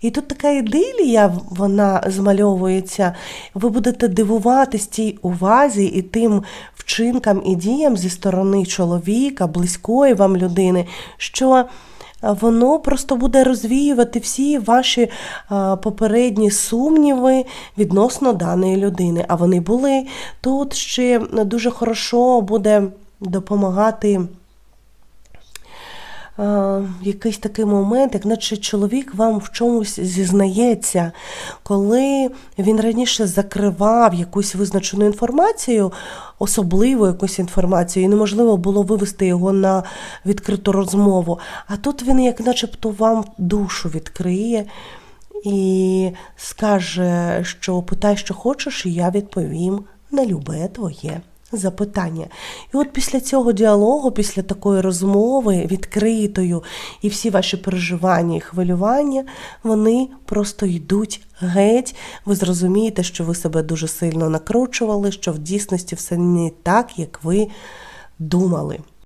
І тут така ідилія, вона змальовується. Ви будете дивуватись тій увазі і тим вчинкам і діям зі сторони чоловіка, близької вам людини, що воно просто буде розвіювати всі ваші попередні сумніви відносно даної людини. А вони були тут ще дуже хорошо буде допомагати. А, якийсь такий момент, як наче чоловік вам в чомусь зізнається, коли він раніше закривав якусь визначену інформацію, особливу якусь інформацію, і неможливо було вивести його на відкриту розмову. А тут він, як начебто, вам душу відкриє і скаже, що питай, що хочеш, і я відповім на любе твоє запитання. І от після цього діалогу, після такої розмови відкритою, і всі ваші переживання і хвилювання, вони просто йдуть геть. Ви зрозумієте, що ви себе дуже сильно накручували, що в дійсності все не так, як ви думали.